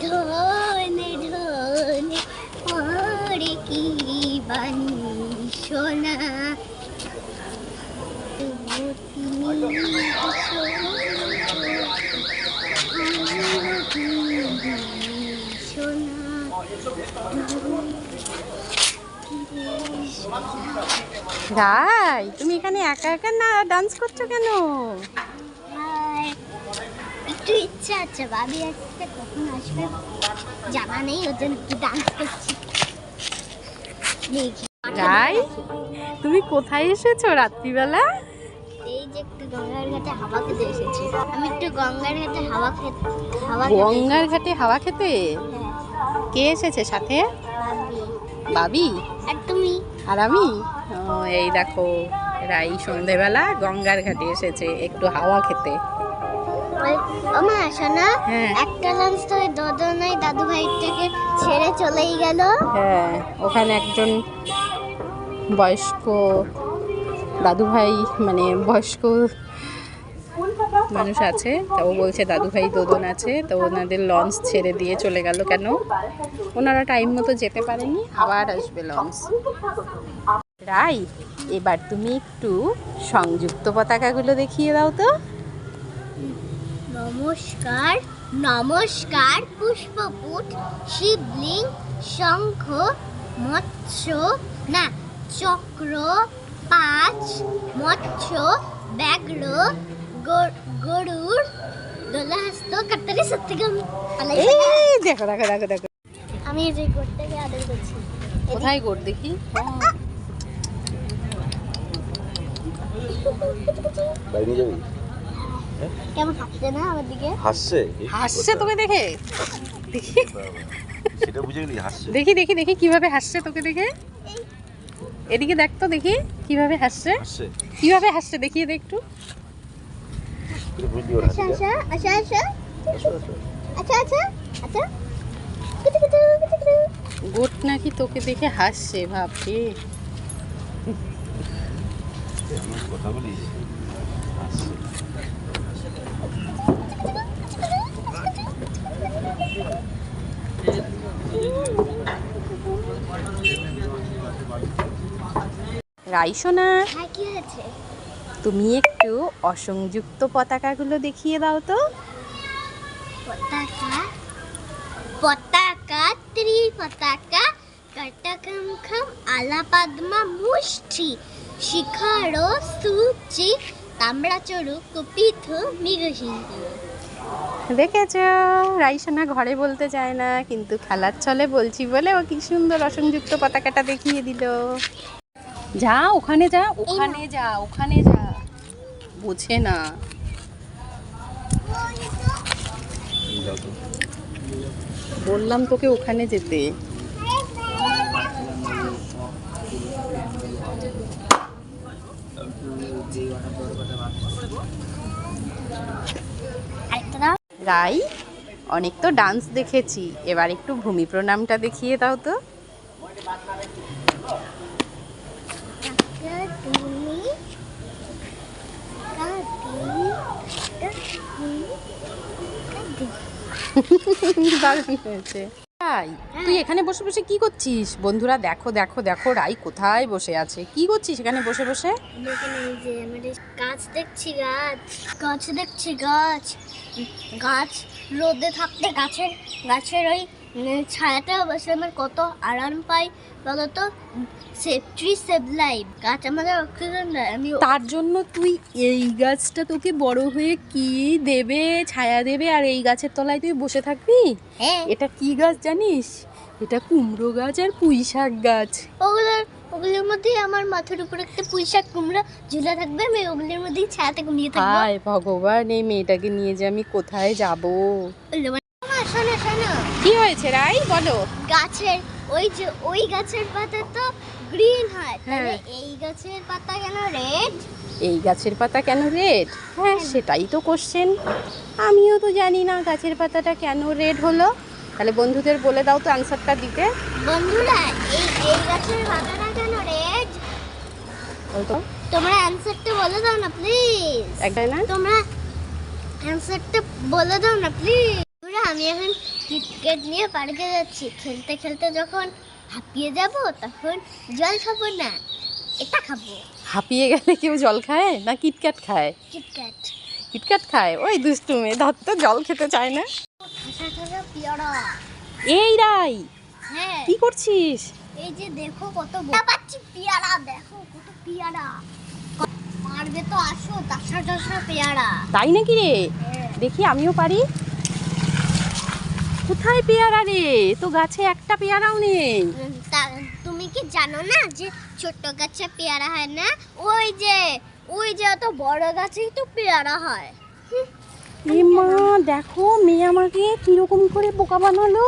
ঢোলে ঢোলে ঢোলে ওরে কি বাণী সোনা রাই তুমি এখানে একা একা না ডান্স করছ কেন? একটু ইচ্ছা আছে? ভাবি আসতে কখন আসবে? জানা নেই ওর জন্য একটু ডান্স করছি। দেখি। রাই তুমি কোথায় এসেছ রাত্রিবেলা? এই যে একটু গঙ্গার ঘাটে হাওয়া খেতে এসেছি। আমি একটু গঙ্গার ঘাটে হাওয়া খেতে হাওয়া গঙ্গার ঘাটে হাওয়া খেতে? হ্যাঁ, কে এসেছে সাথে? বাবি আর তুমি? আর আমি? এই দেখো রাই সন্ধেবেলা গঙ্গার ঘাটে এসেছে একটু হাওয়া খেতে। ওই- ও শোনা হ্যাঁ। একটা লাঞ্চ তো দদনাই দাদু ভাইটাকে ছেড়ে চলেই গেল। হ্যাঁ ওখানে একজন বয়স্ক দাদু ভাই মানে বয়স্ক মানুষ আছে। তা ও বলছে দাদু ভাই দোদন আছে। তো ওনাদের লঞ্চ ছেড়ে দিয়ে চলে গেল কেন? ওনারা টাইম মতো যেতে পারেনি আবার আসবে লঞ্চ রাই এবার তুমি একটু সংযুক্ত পতাকাগুলো দেখিয়ে দাও তো। নমস্কার নমস্কার পুষ্পপুট শিবলিং শঙ্খ মৎস্য না চক্র পাঁচ মৎস্য ব্যাঘ্র গর- গরুর দোলাহস্ত কাতারি সত্যিকাম এই দেখো দেখো দেখো দেখো। আমি যে করতে আদর করছি। কোথায় গোট দেখি? নিয়ে যাবি? কেমন হাসছে না আমার দিকে? হাসছে? হাসছে তোকে দেখে? দেখি। সেটা বুঝে গেলি হাসছে? দেখি দেখি দেখি কীভাবে হাসছে তোকে দেখে? এদিকে দেখ তো দেখি কীভাবে হাসছে। হাসছে? কীভাবে হাসছে দেখিয়ে দে একটু। আচ্ছা আচ্ছা আচ্ছা আচ্ছা। আচ্ছা আচ্ছা। আচ্ছা গোট নাকি তোকে দেখে হাসছে ভাবছে। কথা বলিস? হাসছে। রাইসোনা হ্যাঁ কি হয়েছে? তুমি একটু অসংযুক্ত পতাকাগুলো দেখিয়ে দাও তো। পতাকা? পতাকা ত্রি পতাকা কটকম খম আলা পদ্মা মুষ্টি শিখর সূচি তাম্রাচরু কুপিথ মৃগসিংহ দেখেছ? রাইসোনা ঘরে বলতে চায় না কিন্তু খেলার ছলে বলছি বলে ও কি সুন্দর অসংযুক্ত পতাকাটা দেখিয়ে দিল। যা, ওখানে যা ওখানে যা ওখানে যা। বোঝে না। বললাম তোকে ওখানে যেতে। রাই, অনেক তো ডান্স দেখেছি। এবার একটু ভূমি প্রণামটা দেখিয়ে দাও তো। তুই এখানে বসে বসে কি করছিস? বন্ধুরা, দেখো দেখো দেখো, রাই কোথায় বসে আছে? কি করছিস এখানে বসে বসে? গাছ দেখছি, গাছ। গাছ দেখছি, গাছ। গাছ রোদে থাকতে গাছের গাছের ওই উম, ছায়াটা বসে আমার কত আরাম পাই বলতো সেভ ট্রি সেভ লাইফ। গাছ আমাদের অক্সিজেন দেয় আমি তার জন্য তুই এই গাছটা তোকে বড় হয়ে কি দেবে ছায়া দেবে আর এই গাছের তলায় তুই বসে থাকবি? হ্যাঁ। এটা কি গাছ জানিস? এটা কুমড়ো গাছ আর পুঁই শাক গাছ। ওগুলোর ওগুলোর মধ্যেই আমার মাথার উপর একটা পুঁইশাক কুমড়া ঝুলে থাকবে আমি ওগুলোর মধ্যেই ছায়াতে ঘুমিয়ে থাকব। হায় ভগবান এই মেয়েটাকে নিয়ে যে আমি কোথায় যাব? শোনো শোনো। কি হয়েছে রাই? বলো। গাছের ওই যে ওই গাছের পাতা তো গ্রিন হয়। তাহলে হ্যাঁ। এই গাছের পাতা কেন রেড এই গাছের পাতা কেন রেড হ্যাঁ সেটাই তো কোশ্চেন আমিও তো জানি না গাছের পাতাটা কেন রেড হলো। তাহলে বন্ধুদের বলে দাও তো আনসারটা দিতে। বন্ধুরা এই এই গাছের পাতাটা কেন রেড বলতো তোমরা অ্যানসারটা বলে দাও না প্লিজ একটাই না? তোমরা অ্যানসারটা বলে দাও না প্লিজ আমি এখন ক্রিকেট নিয়ে পার্কে যাচ্ছি। খেলতে খেলতে যখন হাঁপিয়ে যাব তখন জল খাব না এটা খাব। হাঁপিয়ে গেলে কেউ জল খায় না কিটক্যাট খায়? কিটক্যাট কিটক্যাট খায়? ওই দুষ্টু মেয়ে ধর তো জল খেতে চায় না। এই রাই হ্যাঁ। কি করছিস? এই যে দেখো কত বড় পাচ্ছি পেয়ারা দেখো কত পেয়ারা। পারবে তো আসো টাসা টাসা পেয়ারা। তাই নাকি রে? হ্যাঁ। দেখি আমিও পারি? কোথায় পেয়ারা রে তো গাছে একটা পেয়ারাও নেই। তুমি কি জানো না যে ছোট্ট গাছে পেয়ারা হয় না? ওই যে ওই যে অত বড় গাছেই তো পেয়ারা হয়। এ মা দেখো মেয়ে আমাকে কীরকম করে বোকা বানালো।